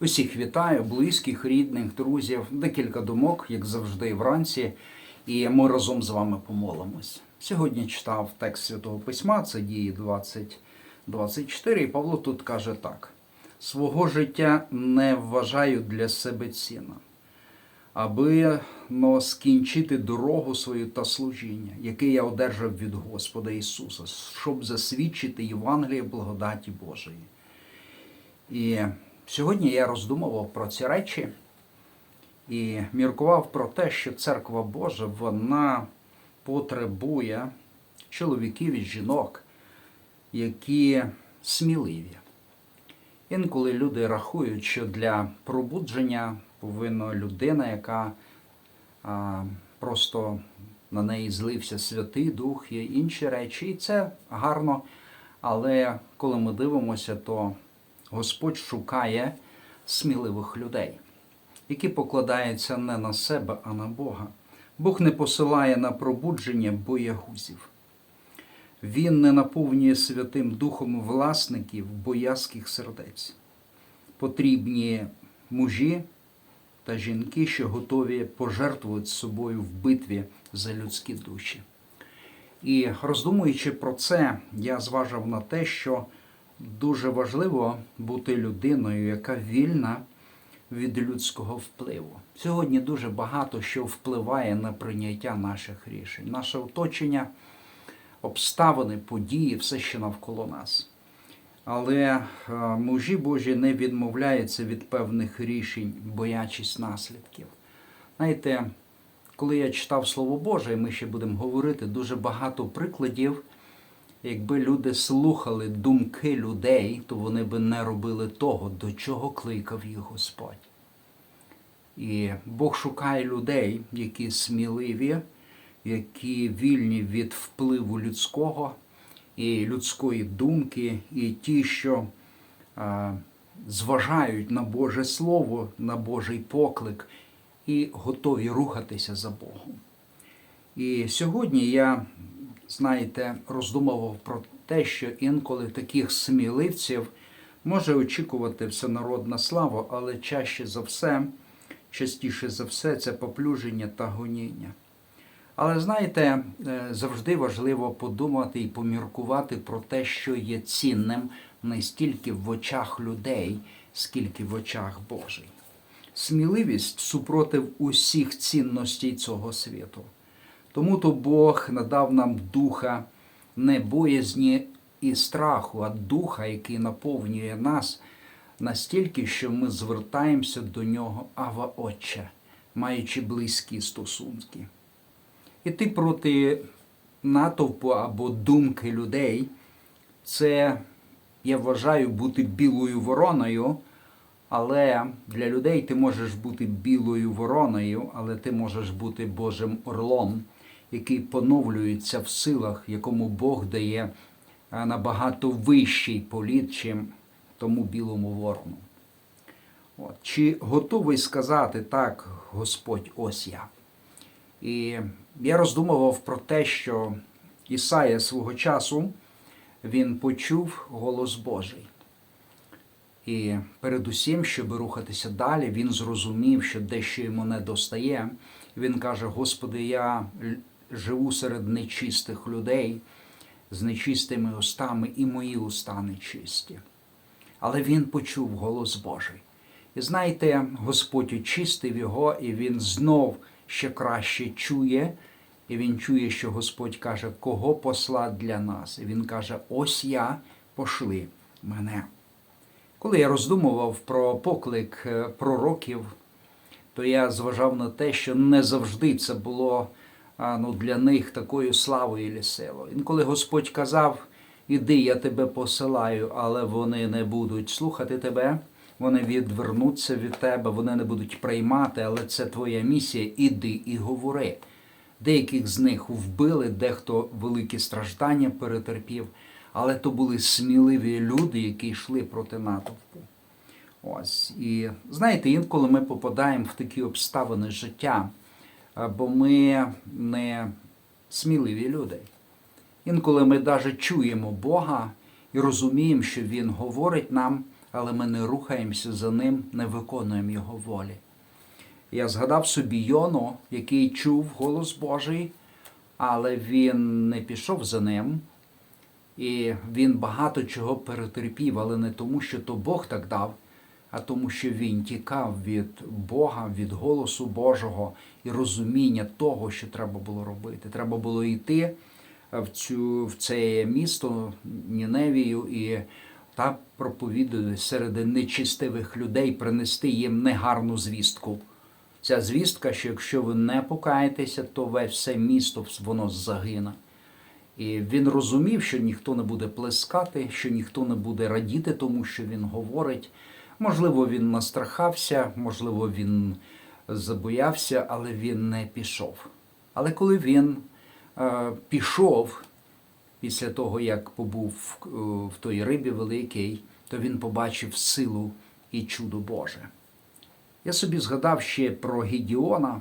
Усіх вітаю, близьких, рідних, друзів, декілька думок, як завжди, вранці, і ми разом з вами помолимось. Сьогодні читав текст Святого Письма, це дії 20.24, і Павло тут каже так: свого життя не вважаю для себе цінним, аби но скінчити дорогу свою та служіння, яке я одержав від Господа Ісуса, щоб засвідчити Євангеліє благодаті Божої. І сьогодні я роздумував про ці речі і міркував про те, що церква Божа вона потребує чоловіків і жінок, які сміливі. Інколи люди рахують, що для пробудження повинна людина, яка а, просто на неї злився Святий Дух і інші речі. І це гарно. Але коли ми дивимося, то Господь шукає сміливих людей, які покладаються не на себе, а на Бога. Бог не посилає на пробудження боягузів. Він не наповнює Святим Духом власників боязких сердець. Потрібні мужі та жінки, що готові пожертвувати собою в битві за людські душі. І роздумуючи про це, я зважив на те, що дуже важливо бути людиною, яка вільна від людського впливу. Сьогодні дуже багато що впливає на прийняття наших рішень, наше оточення, обставини, події, все ще навколо нас. Але е, мужі Божі не відмовляються від певних рішень, боячись наслідків. Знаєте, коли я читав Слово Боже, і ми ще будемо говорити, дуже багато прикладів. Якби люди слухали думки людей, то вони би не робили того, до чого кликав їх Господь. І Бог шукає людей, які сміливі, які вільні від впливу людського і людської думки, і ті, що а, зважають на Боже Слово, на Божий поклик і готові рухатися за Богом. І сьогодні я знаєте, роздумував про те, що інколи таких сміливців може очікувати всенародна слава, але чаще за все, частіше за все, це поплюження та гоніння. Але знаєте, завжди важливо подумати і поміркувати про те, що є цінним не стільки в очах людей, скільки в очах Божий. Сміливість супротив усіх цінностей цього світу. Тому то Бог надав нам духа не боязні і страху, а духа, який наповнює нас настільки, що ми звертаємося до нього Ава Отче, маючи близькі стосунки. Іти проти натовпу або думки людей, це, я вважаю, бути білою вороною. Але для людей ти можеш бути білою вороною, але ти можеш бути Божим орлом який поновлюється в силах, якому Бог дає набагато вищий політ, чим тому білому ворону. От. Чи готовий сказати так, Господь, ось я? І я роздумував про те, що Ісая свого часу він почув голос Божий. І передусім, щоб рухатися далі, він зрозумів, що дещо йому не достає. Він каже: Господи, я живу серед нечистих людей з нечистими устами, і мої уста нечисті. Але він почув голос Божий. І знаєте, Господь очистив його, і він знов ще краще чує. І він чує, що Господь каже, кого посла для нас. І він каже: Ось я пошли мене. Коли я роздумував про поклик е, пророків, то я зважав на те, що не завжди це було ну, для них такою славою і силою. Інколи Господь казав, іди, я тебе посилаю, але вони не будуть слухати тебе, вони відвернуться від тебе, вони не будуть приймати, але це твоя місія, іди і говори. Деяких з них вбили, дехто великі страждання перетерпів, але то були сміливі люди, які йшли проти натовпу. Ось. І знаєте, інколи ми попадаємо в такі обставини життя бо ми не сміливі люди. Інколи ми навіть чуємо Бога і розуміємо, що Він говорить нам, але ми не рухаємося за ним, не виконуємо Його волі. Я згадав собі Йону, який чув голос Божий, але він не пішов за ним. І він багато чого перетерпів, але не тому, що то Бог так дав, а тому, що він тікав від Бога, від голосу Божого і розуміння того, що треба було робити. Треба було йти в, цю, в це місто Ніневію і та проповідувати серед нечистивих людей, принести їм негарну звістку. Ця звістка, що якщо ви не покаєтеся, то весь все місто воно загине. І він розумів, що ніхто не буде плескати, що ніхто не буде радіти тому, що він говорить. Можливо, він настрахався, можливо, він забоявся, але він не пішов. Але коли він е, пішов після того, як побув в, в той рибі великій, то він побачив силу і чудо Боже. Я собі згадав ще про Гідіона,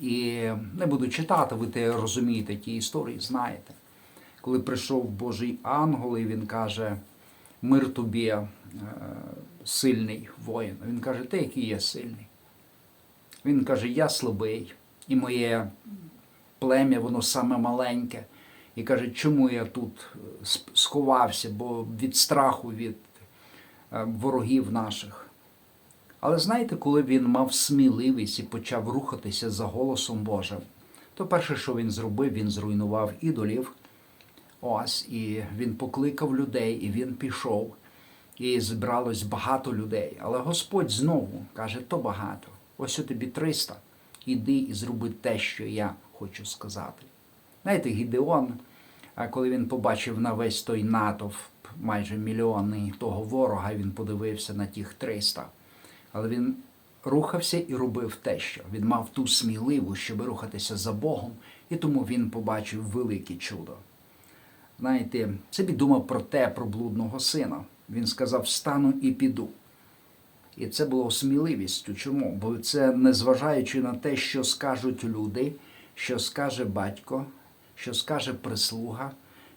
і не буду читати, ви те розумієте ті історії, знаєте. Коли прийшов Божий ангел, і він каже: Мир тобі, е, сильний воїн. Він каже, ти який я сильний. Він каже, я слабий, і моє плем'я, воно саме маленьке. І каже, чому я тут сховався, бо від страху, від е, ворогів наших. Але знаєте, коли він мав сміливість і почав рухатися за голосом Божим, то перше, що він зробив, він зруйнував ідолів. Ось, і він покликав людей, і він пішов, і зібралось багато людей. Але Господь знову каже, то багато. Ось у тобі 300. Іди і зроби те, що я хочу сказати. Знаєте, Гідеон, коли він побачив на весь той натовп майже мільйонний того ворога, він подивився на тих 300. Але він рухався і робив те, що він мав ту сміливу, щоб рухатися за Богом, і тому він побачив велике чудо. Знаєте, це думав про те, про блудного сина. Він сказав: встану і піду. І це було сміливістю. Чому? Бо це незважаючи на те, що скажуть люди, що скаже батько, що скаже прислуга,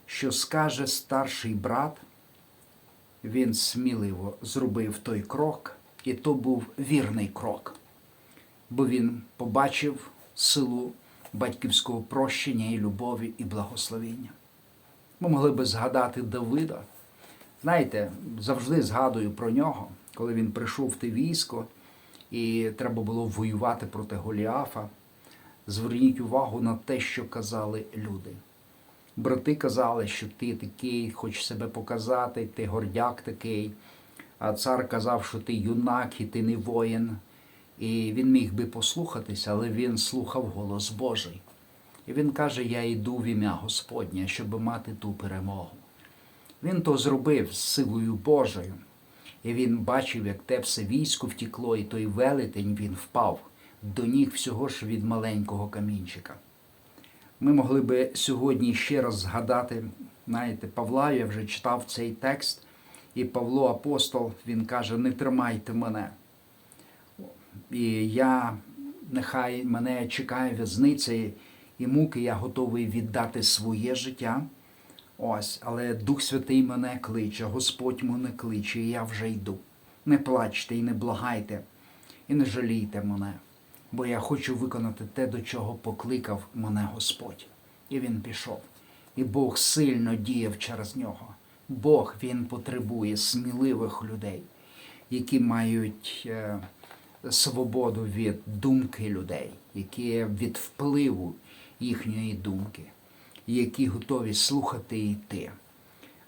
що скаже старший брат, він сміливо зробив той крок. І то був вірний крок, бо він побачив силу батьківського прощення і любові і благословення. Ми могли би згадати Давида. Знаєте, завжди згадую про нього, коли він прийшов в те військо і треба було воювати проти Голіафа. Зверніть увагу на те, що казали люди. Брати казали, що ти такий, хочеш себе показати, ти гордяк такий. А цар казав, що ти юнак і ти не воїн. І він міг би послухатися, але він слухав голос Божий. І він каже: Я йду в ім'я Господнє, щоб мати ту перемогу. Він то зробив з силою Божою. І він бачив, як те все військо втікло, і той велетень він впав до ніг всього ж від маленького камінчика. Ми могли би сьогодні ще раз згадати, знаєте, Павла, я вже читав цей текст. І Павло Апостол, він каже: не тримайте мене. І я, нехай мене чекає в'язниця і муки, я готовий віддати своє життя. Ось, але Дух Святий мене кличе, Господь мене кличе, і я вже йду. Не плачте і не благайте, і не жалійте мене, бо я хочу виконати те, до чого покликав мене Господь. І він пішов. І Бог сильно діяв через нього. Бог Він потребує сміливих людей, які мають е, свободу від думки людей, які від впливу їхньої думки, які готові слухати і йти.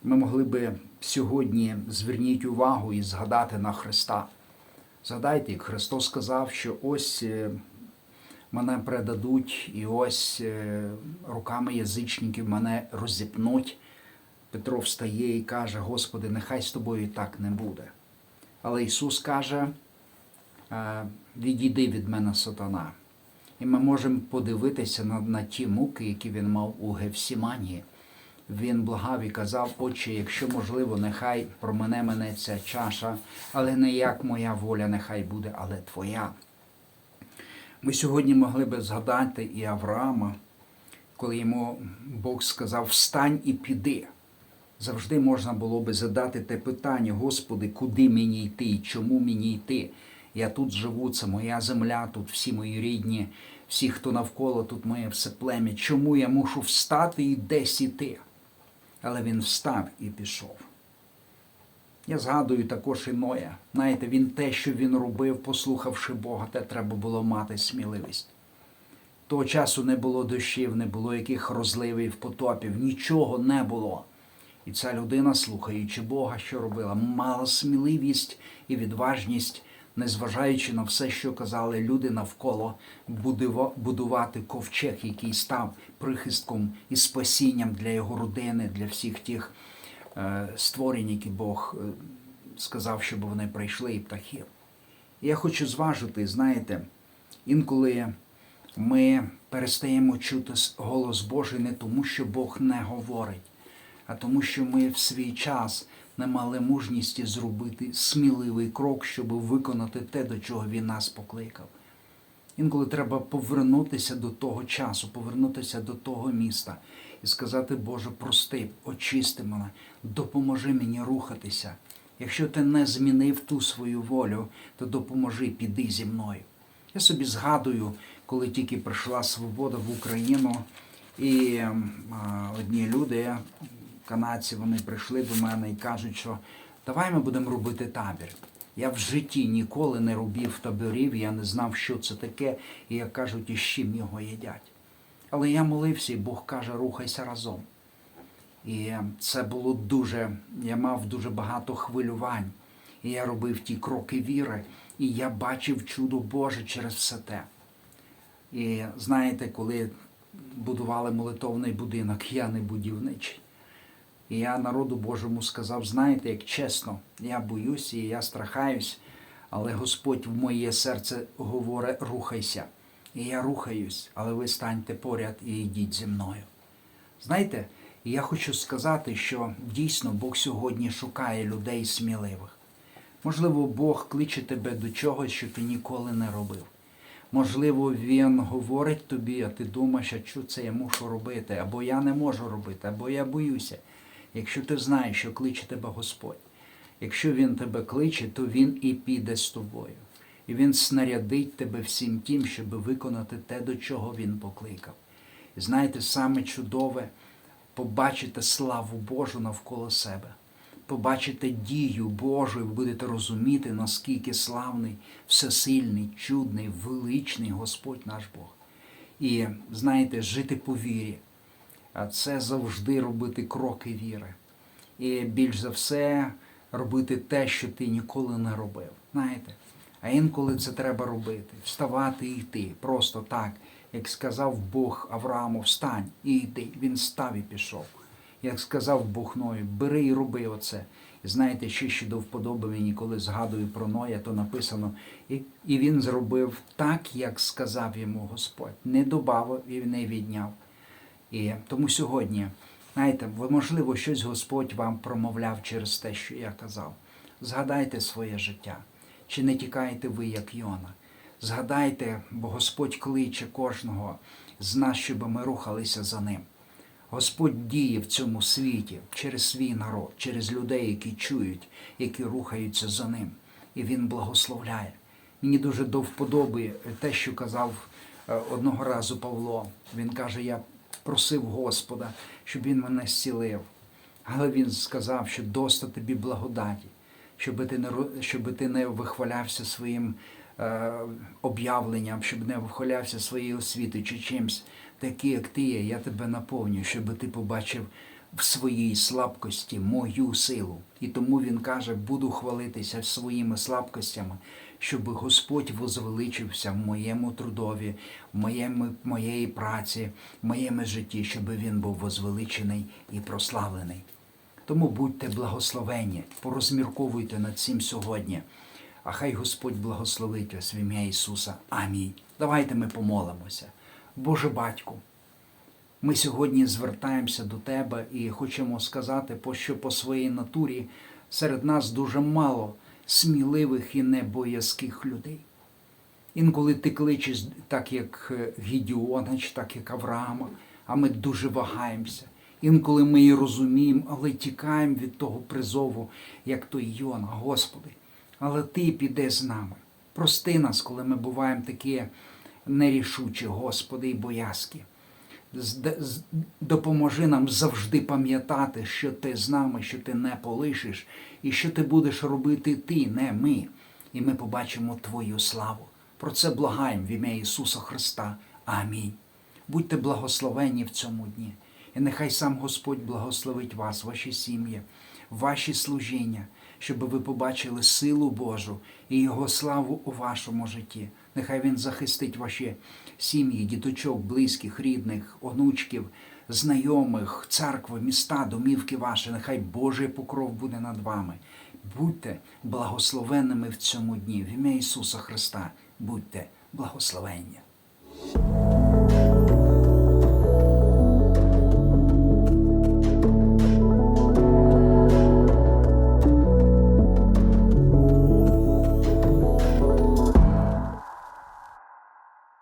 Ми могли би сьогодні зверніть увагу і згадати на Христа. Згадайте, як Христос сказав, що ось е, мене предадуть, і ось е, руками язичників мене розіпнуть. Петро встає і каже, Господи, нехай з тобою так не буде. Але Ісус каже, відійди від мене сатана. І ми можемо подивитися на, на ті муки, які він мав у Гевсіманії. Він благав і казав, Отче, якщо можливо, нехай промене мене ця чаша, але не як моя воля, нехай буде, але Твоя. Ми сьогодні могли би згадати і Авраама, коли йому Бог сказав, встань і піди. Завжди можна було би задати те питання, Господи, куди мені йти, і чому мені йти? Я тут живу, це моя земля, тут всі мої рідні, всі, хто навколо, тут моє все плем'я. Чому я мушу встати і десь іти? Але він встав і пішов. Я згадую також і Ноя. Знаєте, він те, що він робив, послухавши Бога, те треба було мати сміливість. Того часу не було дощів, не було яких розливів, потопів, нічого не було. І ця людина, слухаючи Бога, що робила, мала сміливість і відважність, незважаючи на все, що казали люди навколо, будувати ковчег, який став прихистком і спасінням для його родини, для всіх тих е, створень, які Бог е, сказав, щоб вони прийшли, і птахів. Я хочу зважити, знаєте, інколи ми перестаємо чути голос Божий не тому, що Бог не говорить, а тому, що ми в свій час не мали мужності зробити сміливий крок, щоб виконати те, до чого Він нас покликав. Інколи треба повернутися до того часу, повернутися до того міста і сказати, Боже, прости, очисти мене, допоможи мені рухатися. Якщо ти не змінив ту свою волю, то допоможи, піди зі мною. Я собі згадую, коли тільки прийшла свобода в Україну, і ем, одні люди, канадці, вони прийшли до мене і кажуть, що давай ми будемо робити табір. Я в житті ніколи не робив таборів, я не знав, що це таке, і як кажуть, і з чим його їдять. Але я молився, і Бог каже, рухайся разом. І це було дуже, я мав дуже багато хвилювань. І я робив ті кроки віри, і я бачив чудо Боже через все те. І знаєте, коли будували молитовний будинок, я не будівничий. І я народу Божому сказав: знаєте, як чесно, я боюсь і я страхаюсь, але Господь в моє серце говорить, рухайся. І я рухаюсь, але ви станьте поряд і йдіть зі мною. Знаєте, я хочу сказати, що дійсно Бог сьогодні шукає людей сміливих. Можливо, Бог кличе тебе до чогось, що ти ніколи не робив. Можливо, Він говорить тобі, а ти думаєш, а що це я мушу робити, або я не можу робити, або я боюся. Якщо ти знаєш, що кличе тебе Господь, якщо Він тебе кличе, то Він і піде з тобою. І Він снарядить тебе всім тим, щоб виконати те, до чого Він покликав. І знаєте, саме чудове побачити славу Божу навколо себе, побачите дію Божу, і будете розуміти, наскільки славний, всесильний, чудний, величний Господь наш Бог. І знаєте, жити по вірі, це завжди робити кроки віри. І більш за все робити те, що ти ніколи не робив. Знаєте? А інколи це треба робити, вставати і йти. Просто так, як сказав Бог Аврааму, встань і йди. Він став і пішов. Як сказав Бог Ною, бери і роби оце. І знаєте, ще що до вподоби мені, коли згадую про Ноя, то написано, і, і він зробив так, як сказав йому Господь. Не добавив і не відняв. І тому сьогодні, знаєте, можливо, щось Господь вам промовляв через те, що я казав. Згадайте своє життя. Чи не тікаєте ви, як Йона? Згадайте, бо Господь кличе кожного з нас, щоб ми рухалися за ним. Господь діє в цьому світі через свій народ, через людей, які чують, які рухаються за ним. І Він благословляє. Мені дуже до вподоби те, що казав е, одного разу Павло. Він каже: Я просив Господа, щоб він мене зцілив. Але він сказав, що доста тобі благодаті, щоб ти не, щоб ти не вихвалявся своїм е, об'явленням, щоб не вихвалявся своєю освітою чи чимсь. Такий, як ти є, я тебе наповнюю, щоб ти побачив в своїй слабкості мою силу. І тому він каже: буду хвалитися своїми слабкостями, щоб Господь возвеличився в моєму трудові, в моєму, моєї праці, в моєму житті, щоб він був возвеличений і прославлений. Тому будьте благословені, порозмірковуйте над цим сьогодні. А хай Господь благословить вас в ім'я Ісуса. Амінь. Давайте ми помолимося. Боже Батьку, ми сьогодні звертаємося до Тебе і хочемо сказати, що по своїй натурі серед нас дуже мало сміливих і небоязких людей. Інколи ти кличеш так, як е, Гідіона, чи так, як Авраама, а ми дуже вагаємося. Інколи ми і розуміємо, але тікаємо від того призову, як той Йона, Господи. Але Ти підеш з нами. Прости нас, коли ми буваємо такі нерішучі, Господи, і боязкі. Допоможи нам завжди пам'ятати, що ти з нами, що ти не полишиш, і що ти будеш робити ти, не ми. І ми побачимо Твою славу. Про це благаємо в ім'я Ісуса Христа. Амінь. Будьте благословені в цьому дні. І нехай сам Господь благословить вас, ваші сім'ї, ваші служіння, щоб ви побачили силу Божу і Його славу у вашому житті. Нехай Він захистить ваші сім'ї, діточок, близьких, рідних, онучків, знайомих, церкви, міста, домівки ваші. Нехай Божий покров буде над вами. Будьте благословенними в цьому дні. В ім'я Ісуса Христа. Будьте благословенні.